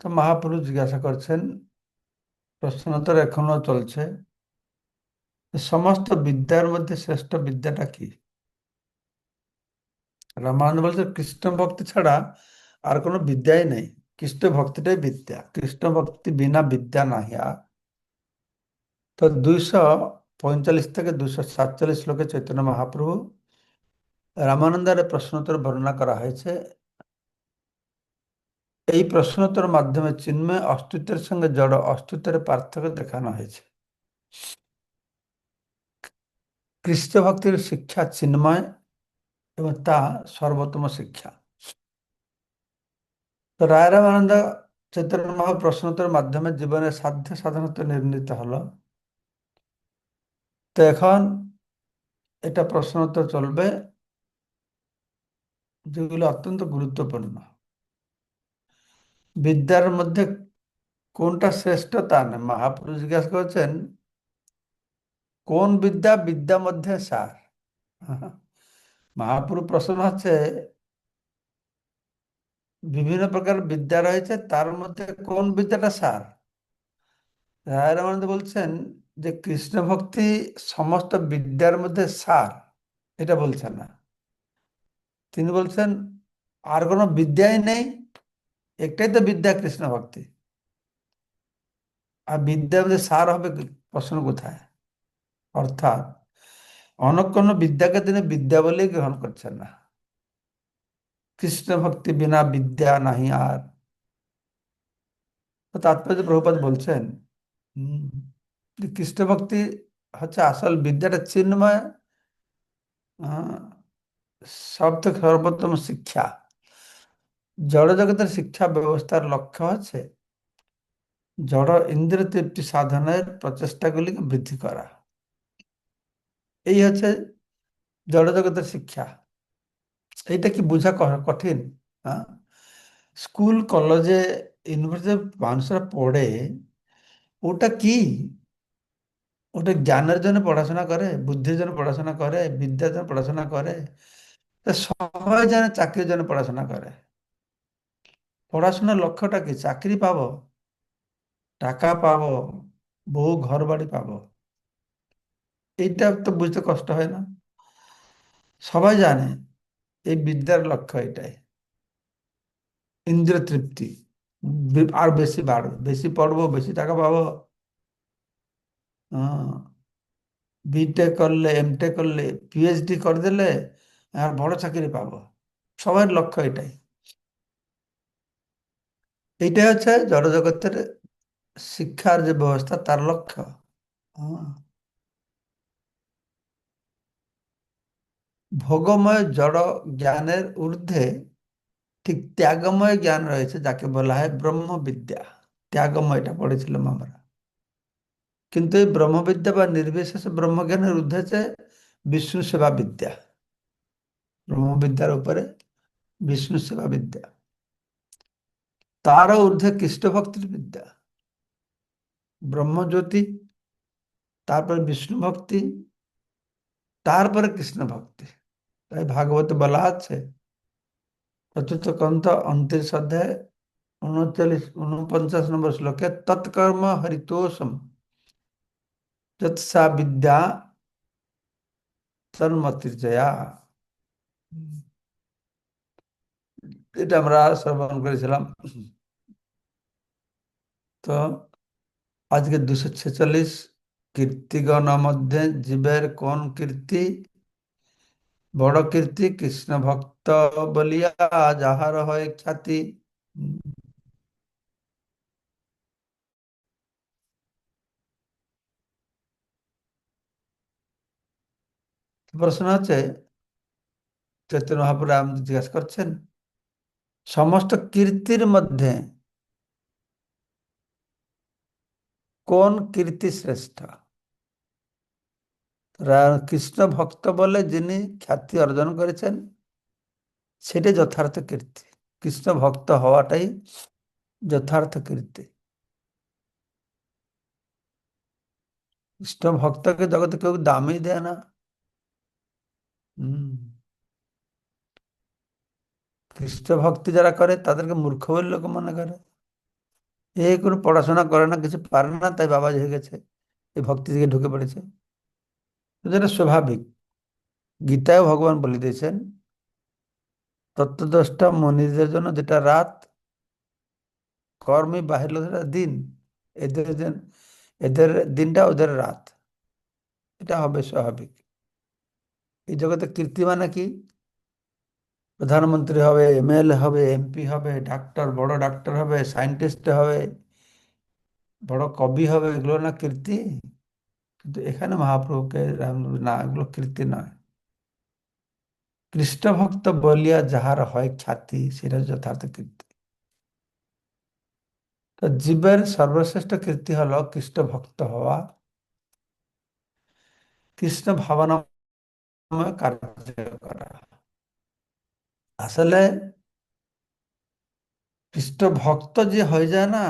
তো মহাপুরুষ জিজ্ঞাসা করছেন, প্রশ্নোত্তর এখনও চলছে, সমস্ত বিদ্যার মধ্যে শ্রেষ্ঠ বিদ্যাটা কি? রামানন্দ বলছে, কৃষ্ণ ভক্তি ছাড়া আর কোনো বিদ্যাই নেই। কৃষ্ণ ভক্তিটাই বিদ্যা। কৃষ্ণ ভক্তি বিনা বিদ্যা নাহি আর। তো দুইশো পঁয়তাল্লিশ থেকে দুইশো সাতচল্লিশ শ্লোকে চৈতন্য মহাপ্রভু রামানন্দের প্রশ্নোত্তর বর্ণনা করা হয়েছে। এই প্রশ্নোত্তর মাধ্যমে চিন্ময় অস্তিত্বের সঙ্গে জড় অস্তিত্বের পার্থক্য দেখানো হয়েছে। কৃষ্ণ ভক্তির শিক্ষা চিন্ময় এবং তা সর্বোত্তম শিক্ষা। তো রায় রামানন্দ চৈতন্য মহা প্রশ্নোত্তর মাধ্যমে জীবনের সাধ্য সাধারণত নির্ণীত হলো। তো এখন এটা প্রশ্নোত্তর চলবে, যেগুলো অত্যন্ত গুরুত্বপূর্ণ। বিদ্যার মধ্যে কোনটা শ্রেষ্ঠ তা না। মহাপুরুষ জিজ্ঞাসা করছেন, কোন বিদ্যা বিদ্যা মধ্যে সার? মহাপুরুষ প্রশ্ন হচ্ছে বিভিন্ন প্রকার বিদ্যা রয়েছে, তার মধ্যে কোন বিদ্যাটা সার? রামানন্দ বলছেন যে কৃষ্ণ ভক্তি সমস্ত বিদ্যার মধ্যে সার, এটা বলছেন না। তিনি বলছেন, আর কোনো বিদ্যাই নেই একটাই তো বিদ্যা কৃষ্ণ ভক্তি। আর বিদ্যার মধ্যে সার হবে প্রশ্ন কোথায়? অর্থাৎ অন্য কোনো বিদ্যাকে তিনি বিদ্যা বলেই গ্রহণ করছেন না। কৃষ্ণ ভক্তি বিনা বিদ্যা নাহি আর। তাৎপর্য প্রভুপাত বলছেন কৃষ্ণ ভক্তি হচ্ছে আসল বিদ্যাটা চিন্ময় সব থেকে সর্বোত্তম শিক্ষা। জড় জগতের শিক্ষা ব্যবস্থার লক্ষ্য হচ্ছে জড় ইন্দ্র তৃপ্তি সাধনের প্রচেষ্টাগুলিকে বৃদ্ধি করা। এই হচ্ছে জড় জগতের শিক্ষা। এইটা কি বোঝা কঠিন? হ্যাঁ স্কুল, কলেজে ইউনিভার্সিটি মানুষরা পড়ে, ওটা কি? ওটা জ্ঞানের জন্য পড়াশোনা করে, বুদ্ধির জন্য পড়াশোনা করে, বিদ্যার জন্য পড়াশোনা করে সবাই জানে চাকরির জন্য পড়াশোনা করে। পড়াশোনার লক্ষ্যটা কি? চাকরি পাবো? টাকা পাবো? বউ ঘর বাড়ি পাবো? এইটা তো বুঝতে কষ্ট হয় না। সবাই জানে এই বিদ্যার লক্ষ্য এটাই। ইন্দ্র তৃপ্তি। আর বেশি বাড়বে বেশি পড়ব, বেশি টাকা পাবো। বিটেক করলে এমটেক করলে পিএইচডি করে দিলে আর বড় চাকরি পাবো। সবার লক্ষ্য এটাই। এইটাই হচ্ছে জড়জগতের শিক্ষার যে ব্যবস্থা, তার লক্ষ্য। ভোগময় জড় জ্ঞানের ঊর্ধ্বে ঠিক ত্যাগময় জ্ঞান রয়েছে, যাকে বলা হয় ব্রহ্মবিদ্যা। ত্যাগময়টা পড়েছিলাম আমরা। কিন্তু এই ব্রহ্মবিদ্যা বা নির্বিশেষ ব্রহ্মজ্ঞানের ঊর্ধ্বে হচ্ছে বিষ্ণু সেবা বিদ্যা ব্রহ্মবিদ্যার উপরে বিষ্ণু সেবা বিদ্যা তারও ঊর্ধ্বে কৃষ্ণ ভক্তির বিদ্যা ব্রহ্মজ্যোতি তারপরে বিষ্ণু ভক্তি তারপরে কৃষ্ণ ভক্তি তাই ভাগবত বলা আছে চতুর্থ কন্ত অন্তিরিশ অধ্যায় উনচল্লিশ উনপঞ্চাশ নম্বর শ্লোকে তৎকর্ম হরিতোষম যৎসা বিদ্যা জয়া এটা আমরা শ্রবণ করেছিলাম। তো আজকে দুশো ছেচল্লিশ কীর্তিগণ মধ্যে জীবের কোন কীর্তি? বড় কীর্তি, কৃষ্ণ ভক্ত বলিয়া যাহার হয় খ্যাতি। প্রশ্ন হচ্ছে, চৈতন্য মহাপুর জিজ্ঞাসা করছেন সমস্ত কীর্তির মধ্যে কোন কীর্তি শ্রেষ্ঠ? কৃষ্ণ ভক্ত বলে যিনি খ্যাতি অর্জন করেছেন সেটাই যথার্থ কীর্তি। কৃষ্ণ ভক্ত হওয়াটাই যথার্থ কীর্তি। কৃষ্ণ ভক্তকে জগতে কেউ দামই দেয় না। হম। কৃষ্ণ ভক্তি যারা করে, তাদেরকে মূর্খ বলে লোক মনে করে। এ কোনো পড়াশোনা করে না, কিছু পারে না, তাই বাবাজি হয়ে গেছে, এই ভক্তি থেকে ঢুকে পড়েছে। যেটা স্বাভাবিক। গীতায় ভগবান বলে দিয়েছেন তত্ত্বদশটা মনীষদের জন্য যেটা রাত, কর্মী বাহির লোকেরা দিন, এদের এদের দিনটা ওদের রাত। এটা হবে স্বাভাবিক। এই জগতে কীর্তি মানে কি? প্রধানমন্ত্রী হবে এমএলএ হবে এমপি হবে, ডাক্তার, বড় ডাক্তার হবে, সায়েন্টিস্ট হবে, বড় কবি হবে, এগুলো না কীর্তি? কিন্তু এখানে মহাপ্রভুকে না, এগুলো কীর্তি নয়। কৃষ্ণ ভক্ত বলিয়া যাহার হয় খ্যাতি, সেটা যথার্থ কীর্তি। তো জীবের সর্বশ্রেষ্ঠ কীর্তি হলো কৃষ্ণ ভক্ত হওয়া। কৃষ্ণ ভাবনাময় কার্য করা। আসলে কৃষ্ণ ভক্ত যে হয়ে যায় না,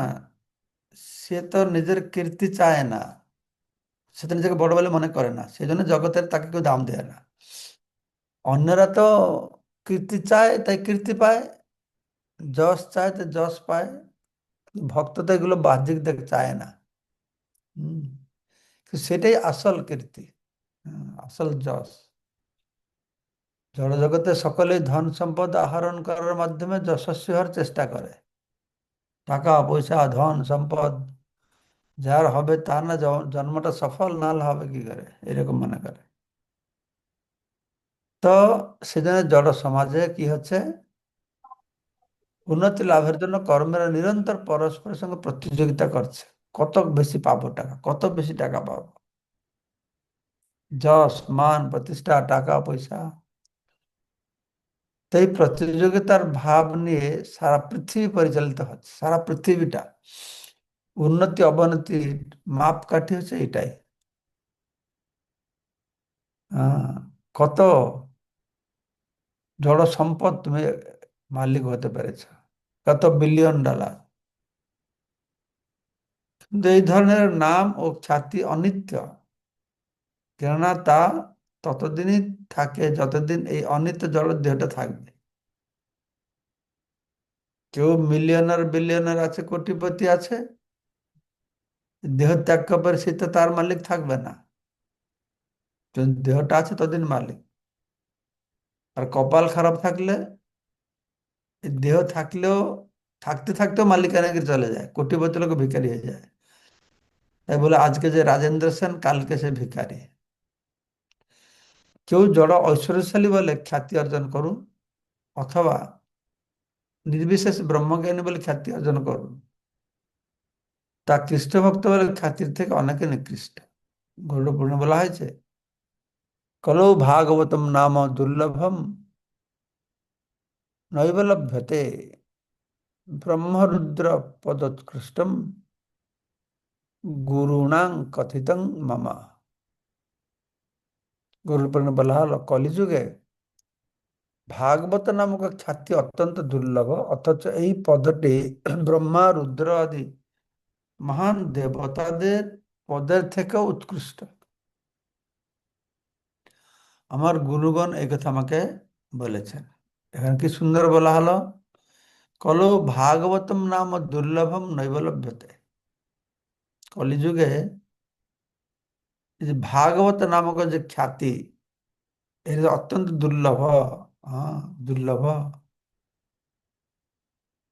সে তো নিজের কীর্তি চায় না। সে তো নিজেকে বড় বলে মনে করে না। সেই জন্য জগতের তাকে কেউ দাম দেয় না। অন্যরা তো কীর্তি চায়, তাই কীর্তি পায়। যশ চায়, তাই যশ পায়। ভক্ত তো এগুলো বাহ্যিক দেখ চায় না। হম। সেটাই আসল কীর্তি। আসল যশ। জড়জগতে সকলেই ধন সম্পদ আহরণ করার মাধ্যমে যশস্বী হওয়ার চেষ্টা করে। টাকা, পয়সা, ধন, সম্পদ যার হবে তার না জন্মটা সফল, না হবে কি করে? এরকম মনে করে। তো সেজন্য জড় সমাজে কি হচ্ছে? উন্নতি লাভের জন্য কর্মেরা নিরন্তর পরস্পরের সঙ্গে প্রতিযোগিতা করছে। কত বেশি পাবো টাকা, কত বেশি টাকা পাবো? যশ, মান, প্রতিষ্ঠা, টাকা, পয়সা। তো এই প্রতিযোগিতার ভাব নিয়ে সারা পৃথিবী পরিচালিত হচ্ছে, সারা পৃথিবীটা। উন্নতি অবনতির মাপকাঠি হচ্ছে এটাই কত জড় সম্পদ তুমি মালিক হতে পেরেছ, কত বিলিয়ন ডলার। কিন্তু এই ধরনের নাম ও খ্যাতি অনিত্য, কেননা তা ততদিনই থাকে, যতদিন এই অনিত্য জড়ের দেহটা থাকবে। কেউ মিলিয়নার বিলিয়নার আছে, কোটিপতি আছে, দেহ ত্যাগ করে সে তো তার মালিক থাকবে না। দেহটা আছে ততদিন মালিক। আর কপাল খারাপ থাকলে দেহ থাকলেও, থাকতে থাকতেও মালিকানাকে চলে যায়, কোটিপতি লোক ভিকারি হয়ে যায়। তাই বলে আজকে যে রাজেন্দ্র সেন, কালকে সে ভিকারি কেউ জড় ঐশ্বর্যশালী বলে খ্যাতি অর্জন করুন, অথবা নির্বিশেষ ব্রহ্মজ্ঞানী বলে খ্যাতি অর্জন করুন। তা খ্রিস্ট ভক্ত বলে খ্যাতির থেকে অনেকে নিকৃষ্ট। গৌরপূর্ণ বলা হয়েছে, কলো ভাগবতম নাম দুর্লভম নৈবলভ্যতে ব্রহ্মরুদ্র পদোৎকৃষ্টম গুরুণাং কথিতং মামা। গুরুপূর্ণ বলা হলো কলিযুগে ভাগবত নামক খ্যাতি অত্যন্ত দুর্লভ অথচ এই পদটি ব্রহ্মা রুদ্র আদি মহান দেবতাদের পদের থেকে উৎকৃষ্ট আমার গুরুগণ এই কথা আমাকে বলেছেন। এখানে কি সুন্দর বলা হলো? কলো ভাগবতম নাম দুর্লভম নৈবলভ্যতে। কলিযুগে যে ভাগবত নামক যে খ্যাতি এটা অত্যন্ত দুর্লভ হ্যাঁ দুর্লভ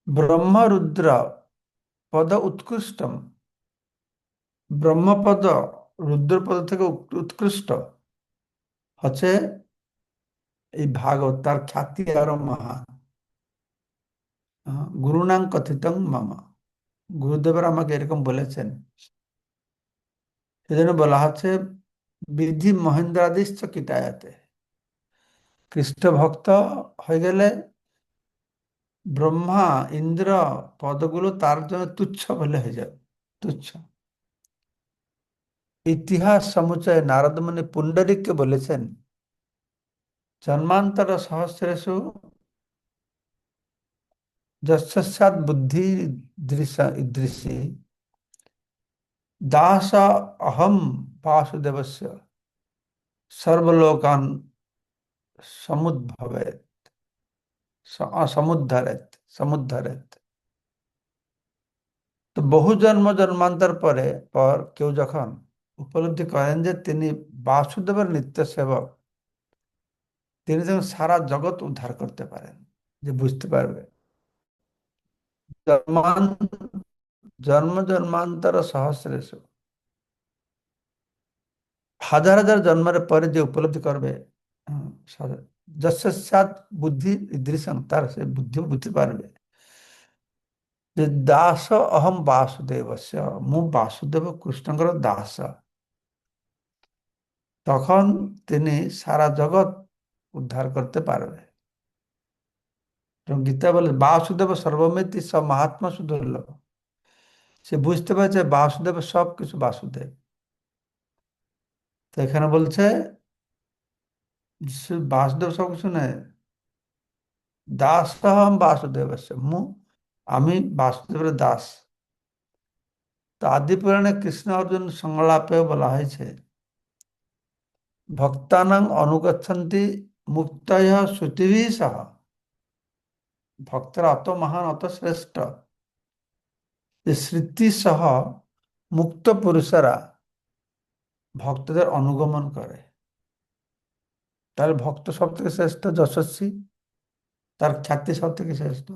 ব্রহ্মরুদ্র পদ উৎকৃষ্টম ব্রহ্মপদ রুদ্রপদ থেকে উৎকৃষ্ট হচ্ছে এই ভাগবত তার খ্যাতি আরও মহান গুরুনাং কথিতং মামা গুরুদেবের আমাকে এরকম বলেছেন সেজন্য বলা হচ্ছে, বিধি মহেন্দ্রাদিশ্চ কিটায়াতে খ্রিস্ট ভক্ত হয়ে গেলে ব্রহ্মা, ইন্দ্র পদগুলো তার জন্য তুচ্ছ বলে হয়ে যাবে তুচ্ছ। ইতিহাস সমুচয় নারদমণি পুণ্ডরিককে বলেছেন, জন্মান্তর সহস্রেশু যৎসাৎ বুদ্ধি দৃশ্য দৃশ্যি দাস অহম বাসুদেবস্য সর্বলোকান সমুদ্ভবেত সমুদ্ধরেত সমুদ্ধরেত তো বহু জন্ম জন্মান্তর পরে পর কেউ যখন উপলব্ধি করেন যে তিনি বাসুদেবের নিত্য সেবক তিনি যখন সারা জগৎ উদ্ধার করতে পারেন যে বুঝতে পারবে জন্মান জন্ম জন্মান্তর সহস্রেশ হাজার হাজার জন্মের পরে যে উপলব্ধি করবে যশাত বুদ্ধি দৃশ্যম তার সে বুদ্ধি বুঝতে পারবে। যে দাস অহম বাসুদেবস্য, মু বাসুদেব কৃষ্ণଙ୍କର দাস। তখন তিনি সারা জগৎ উদ্ধার করতে পারবে। গীতা বলে, বাসুদেব সর্বমিতি স মহাত্মা সুদুর্লভ সে বুঝতে পারছে বাসুদেব সব কিছু বাসুদেব। তো এখানে বলছে বাসুদেব সব কিছু নেই। দাস হম বাসুদেব মু, আমি বাসুদেবের দাস। তো আদি পুরাণে কৃষ্ণ অর্জুন সংলাপেও বলা হয়েছে, ভক্তানাং অনুগচ্ছন্তি মুক্ত শ্রুতিভি সহ। ভক্তরা অত মহান, অত শ্রেষ্ঠ। যে স্মৃতি সহ মুক্ত পুরুষেরা ভক্তদের অনুগমন করে। তাহলে ভক্ত সব থেকে শ্রেষ্ঠ? যশস্বী। তার খ্যাতি সব থেকে শ্রেষ্ঠ?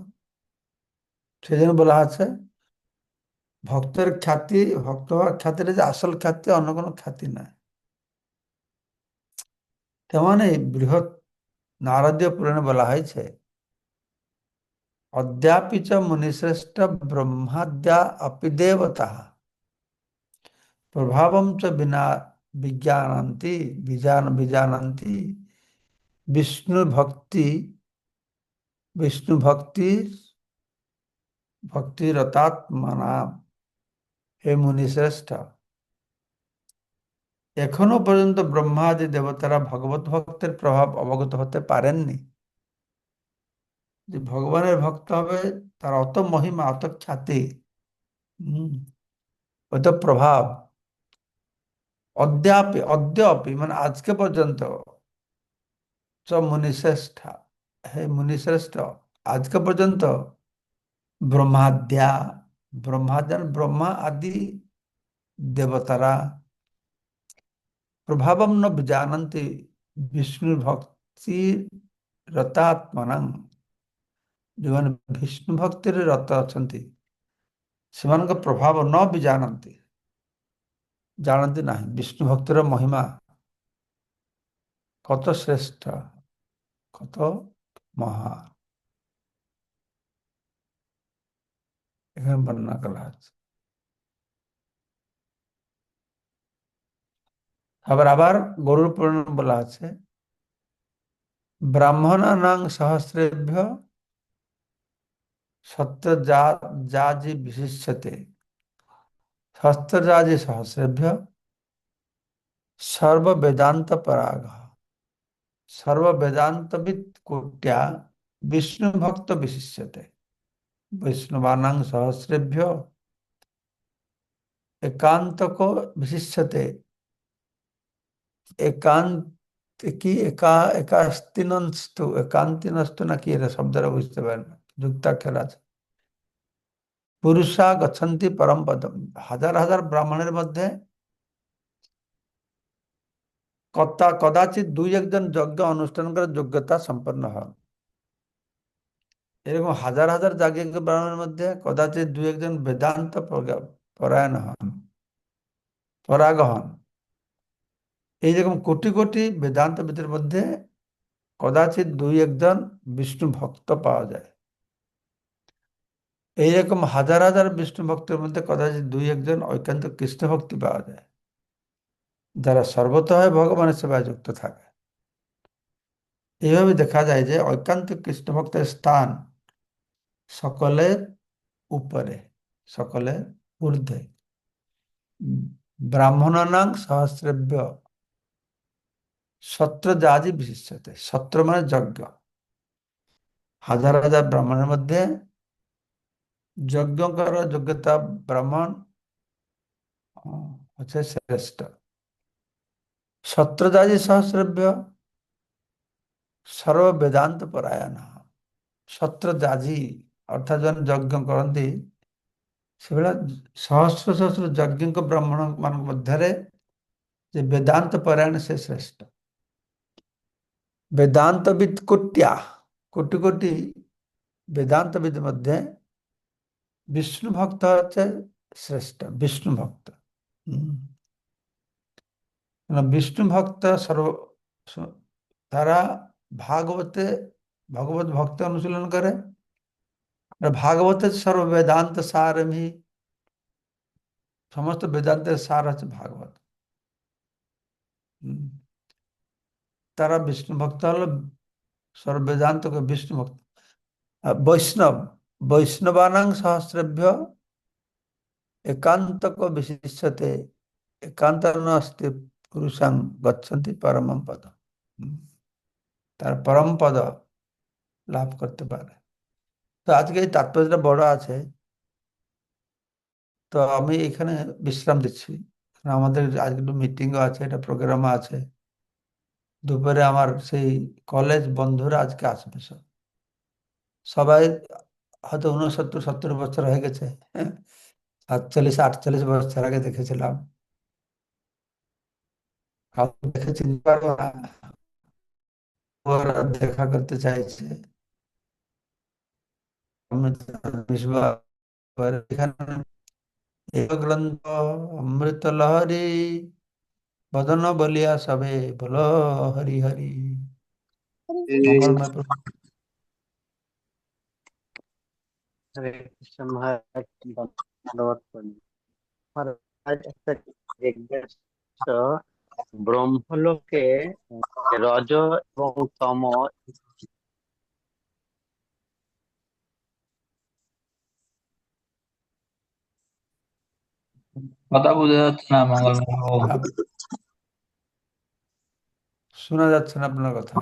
সেজন্য বলা আছে, ভক্তের খ্যাতি, ভক্ত হওয়ার খ্যাতিটা যে আসল খ্যাতি, অন্য কোনো খ্যাতি নাই তেমন বৃহৎ নারদীয় পুরাণে বলা হয়েছে অদ্যাপি চ মুনিশ্রেষ্ঠ ব্রহ্মাদ্যা অপি দেবতা প্রভাবম চ বিনা বিজ্ঞানন্তি বিজান বিজানন্তি বিষ্ণু ভক্তি বিষ্ণু ভক্তি ভক্তিরতাত্মনা হে মুনিশ্রেষ্ঠ এখনো পর্যন্ত ব্রহ্মাদি দেবতারা ভগবত ভক্তের প্রভাব অবগত হতে পারেননি যে ভগবানের ভক্ত হবে, তার অত মহিমা, অত খ্যাতি অত প্রভাব, অদ্যাপি অদ্যাপি মানে আজকে পর্যন্ত চ মুনিশ্রেষ্ঠ, হে মুনিশ্রেষ্ঠ, আজকে পর্যন্ত ব্রহ্মাদ্যা ব্রহ্মাদ্যান ব্রহ্মা আদি দেবতারা প্রভাবম ন জানন্তি বিষ্ণু ভক্তি রতাত্মনং। ଯେଉଁମାନେ ବିଷ୍ଣୁ ଭକ୍ତିରେ ରତ ଅଛନ୍ତି ସେମାନଙ୍କ ପ୍ରଭାବ ନ ବି ଜାଣନ୍ତି ଜାଣନ୍ତି ନାହିଁ ବିଷ୍ଣୁ ଭକ୍ତିର ମହିମା কত শ্রেষ্ঠ কত মহা এখানে বর্ণনা করা হচ্ছে আবার আবার গরুর পুরাণ বলা আছে ব্রাহ্মণানাং সহস্রেভ্য সত্য যা যা যে বিশিষ্যতে সহস্ররাজি সহস্রেভ্য সর্ববেদান্ত পরাগ সর্ববেদান্তবিদ কোট্যা বিষ্ণু ভক্ত বিশিষ্যতে বৈষ্ণবানাং সহস্রেভ্য একান্তক বিশিষ্যতে। একান্ত কি? একা একাস্তিনস্তু একান্তিনস্তু নাকি? এটা শব্দটা বুঝতে পারেন না যুক্তাক্ষর আছে পুরুষা গচ্ছন্তি পরম পদম। হাজার হাজার ব্রাহ্মণের মধ্যে কতা কদাচিৎ দুই একজন যজ্ঞ অনুষ্ঠান করার যোগ্যতা সম্পন্ন হন এরকম হাজার হাজার যাজ্ঞিক ব্রাহ্মণের মধ্যে কদাচিৎ দুই একজন বেদান্ত পরায়ণ হন পরাগ হন এইরকম কোটি কোটি বেদান্তবিদের মধ্যে কদাচিৎ দুই একজন বিষ্ণু ভক্ত পাওয়া যায়। এইরকম হাজার হাজার বিষ্ণু ভক্তের মধ্যে কদাচিৎ দুই একজন ঐকান্ত কৃষ্ণ ভক্তি পাওয়া যায়, যারা সর্বতভাবে ভগবানের সেবায় যুক্ত থাকে। এইভাবে দেখা যায় যে ঐকান্ত কৃষ্ণ ভক্তের স্থান সকলের উপরে, সকলের ঊর্ধ্বে। ব্রাহ্মণানাং সহস্রব্য সত্র জাজি বিশিষ্টতে সত্র মানে যজ্ঞ। হাজার হাজার ব্রাহ্মণের মধ্যে ଯଜ୍ଞଙ୍କର ଯୋଗ୍ୟତା ବ୍ରାହ୍ମଣ ଅଛେ ଶ୍ରେଷ୍ଠ। ସତ୍ରଜାଜି ସହସ୍ରବ୍ୟ ସର୍ବ ବେଦାନ୍ତ ପରାୟଣ। ସତ୍ରଜାଜି ଅର୍ଥାତ୍ ଜଣେ ଯଜ୍ଞ କରନ୍ତି ସେଭଳିଆ ସହସ୍ର ସହସ୍ର ଯଜ୍ଞଙ୍କ ବ୍ରାହ୍ମଣ ମାନଙ୍କ ମଧ୍ୟରେ ଯେ ବେଦାନ୍ତ ପରାୟଣ ସେ ଶ୍ରେଷ୍ଠ। ବେଦାନ୍ତବିତ୍ କୋଟିଆ କୋଟି କୋଟି ବେଦାନ୍ତବିତ୍ ମଧ୍ୟ বিষ্ণু ভক্ত হচ্ছে শ্রেষ্ঠ বিষ্ণু ভক্ত বিষ্ণু ভক্ত সর্ব তারা ভাগবতে ভগবত ভক্ত অনুশীলন করে। ভাগবতের সর্ব বেদান্ত সার হি সমস্ত বেদান্তের সার হচ্ছে ভাগবত। তারা বিষ্ণু ভক্ত হলো সর্ব বেদান্তকে বিষ্ণু ভক্ত বৈষ্ণব। বৈষ্ণবানাং সহস্রেভ্য একান্তক বিশিষ্যতে একান্ত নাস্তি পুরুষাং গচ্ছন্তি পরম পদ। তার পরম পদ লাভ করতে পারে। তো আজকে এই তাৎপর্যটা বড় আছে। তো আমি এখানে বিশ্রাম দিচ্ছি। আমাদের আজকে একটু মিটিংও আছে এটা প্রোগ্রামও আছে। দুপুরে আমার সেই কলেজ বন্ধুরা আজকে আসবে সব। সবাই হয়তো উনসত্তর সত্তর বছর হয়ে গেছে সাতচল্লিশ আটচল্লিশ বছর আগে দেখেছিলাম। দেখে চিনতে পারব না দেখা করতে চাইছে। গ্রন্থ অমৃত লহরি বদন বলিয়া সবে বল হরি হরি মঙ্গলময় হরে কৃষ্ণ মহারাজ ধন্যবাদ মহারাজ একটা ব্রহ্মলোকে রজ এবং তম কথা বোঝা যাচ্ছে না মঙ্গল শোনা যাচ্ছে না আপনার কথা।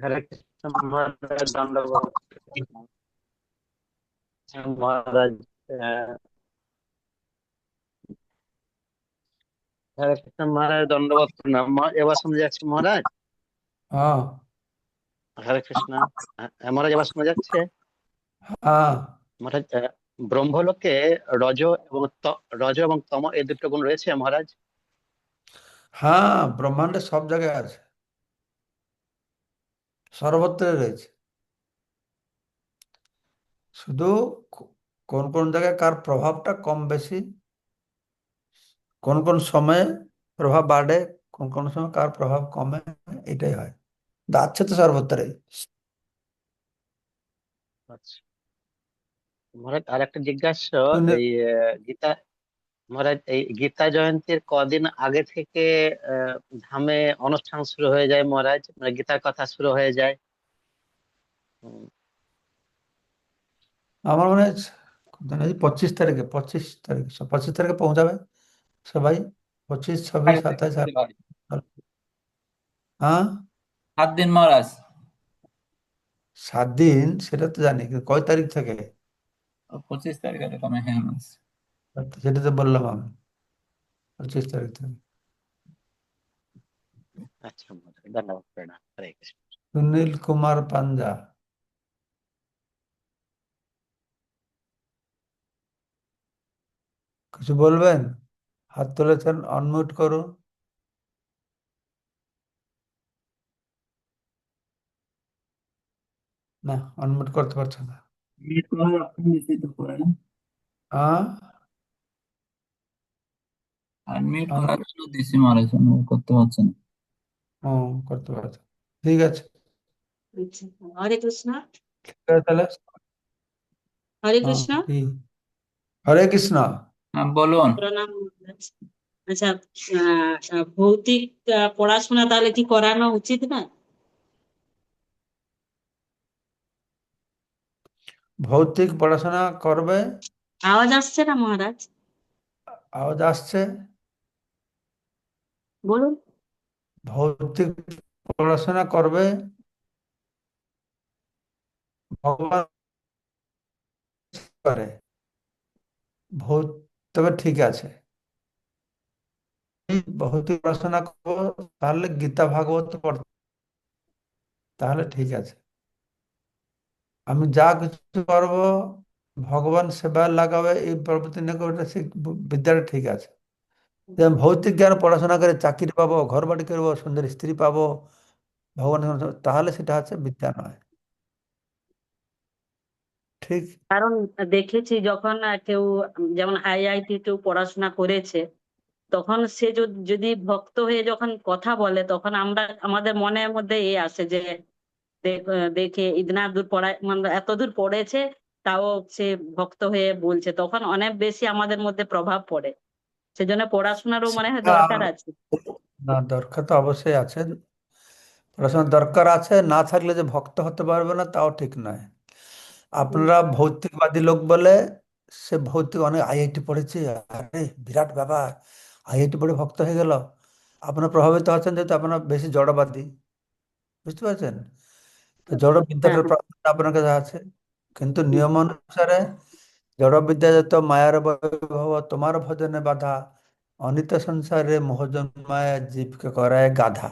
হরে কৃষ্ণ মহারাজ মহারাজ প্রণাম এবার যাচ্ছে মহারাজ হরে কৃষ্ণ মহারাজ এবার যাচ্ছে মহারাজ ব্রহ্মলোকে রজ এবং রজ এবং তম এই দুটো গুণ রয়েছে মহারাজ হ্যাঁ ব্রহ্মাণ্ডে সব জায়গায় আছে। সর্বত্র রয়েছে। শুধু কোন কোন জায়গায় কার প্রভাবটা কম বেশি? কোন কোন সময়ে প্রভাব বাড়ে কোন কোন সময় কার প্রভাব কমে এটাই হয়। আছে তো সর্বত্রই আচ্ছা। মহারাজ আর একটা জিজ্ঞাসা এই গীতা মহারাজ এই গীতা জয়ন্তীর কদিন আগে থেকে ধামে অনুষ্ঠান শুরু হয়ে যায় মহারাজ মানে গীতার কথা শুরু হয়ে যায়। আমার মনে হয় পঁচিশ তারিখে পঁচিশ তারিখ পঁচিশ তারিখে পৌঁছাবে সবাই পঁচিশ ছাব্বিশ সাতাইশ হ্যাঁ সাত দিন মহারাজ সাত দিন সেটা তো জানি কিন্তু কয় তারিখ থেকে পঁচিশ তারিখ হ্যাঁ সেটা তো বললাম আমি পঁচিশ তারিখ থেকে আচ্ছা ধন্যবাদ সুনীল কুমার পাঞ্জা কিছু বলবেন? হাত তুলেছেন অনমিউট করুন। না অনমিউট করতে পারছে না। হ্যাঁ? আনমিউট করার জন্য দিছি মহারাজ করতে পারছে না ও করতে পারছে ঠিক আছে। আচ্ছা হরে কৃষ্ণ। তাহলে। হরে হ্যাঁ কৃষ্ণ। হরে কৃষ্ণ। হ্যাঁ বলুন। প্রণাম আচ্ছা ভৌতিক পড়াশোনা তাহলে কি করানো উচিত না? ভৌতিক পড়াশোনা করবে? আওয়াজ আসছে না মহারাজ? আওয়াজ আসছে? বলুন। ভৌতিক পড়াশোনা করবে? ভগবান করে ভৌত তবে ঠিক আছে। ভৌতিক পড়াশোনা করব, তাহলে গীতা ভাগবত পড়তে তাহলে ঠিক আছে। আমি যা কিছু করব ভগবান সেবা লাগাবে, এই প্রবৃত্তি ওটা সে বিদ্যাটা ঠিক আছে। যেমন ভৌতিক জ্ঞান পড়াশোনা করে চাকরি পাবো ঘর বাড়ি করব, সুন্দর স্ত্রী পাবো ভগবান তাহলে সেটা হচ্ছে বিদ্যা নয় ঠিক। কারণ দেখেছি যখন কেউ যেমন আইআইটি কেউ পড়াশোনা করেছে তখন সে যদি ভক্ত হয়ে যখন কথা বলে তখন আমরা আমাদের মনের মধ্যে এ আসে যে দেখ- দেখে ইদনা দূর পড়ায় মানে এত দূর পড়েছে তাও সে ভক্ত হয়ে বলছে তখন অনেক বেশি আমাদের মধ্যে প্রভাব পড়ে। সেজন্য পড়াশোনারও মনে হয় দরকার আছে। না দরকার তো অবশ্যই আছে। পড়াশোনার দরকার আছে না থাকলে যে ভক্ত হতে পারবে না তাও ঠিক নয়। আপনারা ভৌতিকবাদী লোক বলে সে ভৌতিক অনেক আইআইটি পড়েছে। আরে বিরাট ব্যাপার। আইআইটি পড়ে ভক্ত হয়ে গেল। আপনারা প্রভাবিত হচ্ছেন যেহেতু আপনার বেশি জড়বাদী। বুঝতে পারছেন? তো জড় হ্যাঁ। প্রাধান্য আপনার কাছে আছে। কিন্তু নিয়ম অনুসারে জড় বিদ্যা যত মায়ার বৈভব তোমার ভজনে বাধা অনিত সংসারে মোহজন মায়া জীবকে করায় গাধা।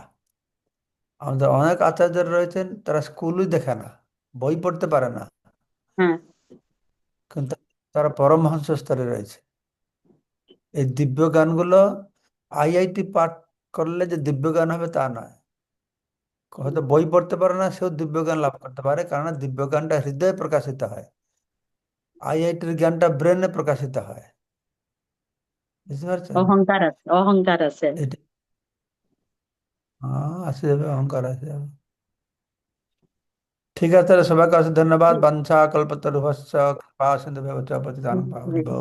আমাদের অনেক আচার্য রয়েছেন তারা স্কুলই দেখে না বই পড়তে পারে না। কিন্তু তারা পরমহংস স্তরে রয়েছে। এই দিব্য গানগুলো আইআইটি পাঠ করলে যে দিব্য গান হবে তা নয়। হয়তো বই পড়তে পারে না সেও দিব্য জ্ঞান লাভ করতে পারে কারণ দিব্য জ্ঞানটা হৃদয়ে প্রকাশিত হয়। আইআইটির জ্ঞানটা ব্রেনে প্রকাশিত হয়। বুঝতে পারছেন? অহংকার আছে অহংকার আছে। হ্যাঁ আসে যাবে অহংকার আসে যাবে। ঠিক আছে তাহলে সবাইকে অসংখ্য ধন্যবাদ বাঞ্ছা কল্পতরুভশ্চ কৃপা সিন্ধু ভবচ পতিতানাং পাবনেভ্যো